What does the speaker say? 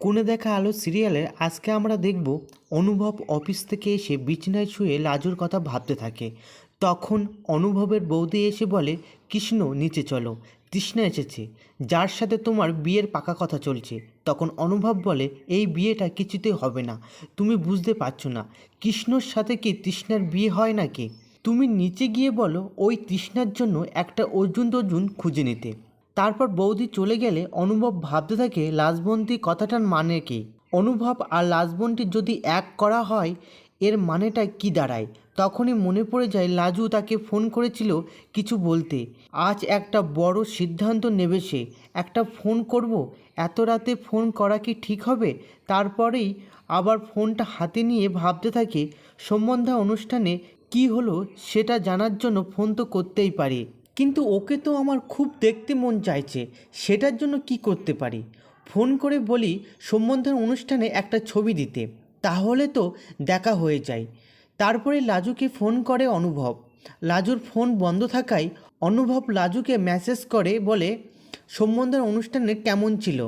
কোণে দেখা আলো সিরিয়ালের আজকে আমরা দেখব অনুভব অফিস থেকে এসে বিছনায় শুয়ে লাজুর কথা ভাবতে থাকে। তখন অনুভবের বৌদি এসে বলে, কৃষ্ণ, নিচে চলো। তৃষ্ণা এসেছে। যার সাথে তোমার বিয়ের পাকা কথা চলছে। তখন অনুভব বলে, এই বিয়েটা কিছুতেই হবে না। তুমি বুঝতে পারছ না। কৃষ্ণর সাথে কি তৃষ্ণার বিয়ে হয় নাকি? তুমি নিচে গিয়ে বলো, ওই তৃষ্ণার জন্য একটা অর্জুন তর্জুন খুঁজে নিতে। তারপর বৌদি চলে গেলে অনুভব ভাবতে থাকে লাজবন্তী কথাটার মানে কি? অনুভব আর লাজবন্তী যদি এক করা হয়, এর মানেটা কি দাঁড়ায়? তখনই মনে পড়ে যায় লাজু তাকে ফোন করেছিল কিছু বলতে। আজ একটা বড় সিদ্ধান্ত নেবে সে। একটা ফোন করব? এত রাতে ফোন করা কি ঠিক হবে? তারপরেই আবার ফোনটা হাতে নিয়ে ভাবতে থাকে, সম্বন্ধা অনুষ্ঠানে কি হলো সেটা জানার জন্য ফোন তো করতেই পারি। কিন্তু ওকে তো আমার খুব দেখতে মন চাইছে, সেটার জন্য কি করতে পারি? ফোন করে বলি সম্বন্ধের অনুষ্ঠানে একটা ছবি দিতে, তাহলে তো দেখা হয়ে যায়। তারপরে লাজুকে ফোন করে অনুভব। লাজুর ফোন বন্ধ থাকায় অনুভব লাজুকে মেসেজ করে বলে, সম্বন্ধের অনুষ্ঠানে কেমন ছিল?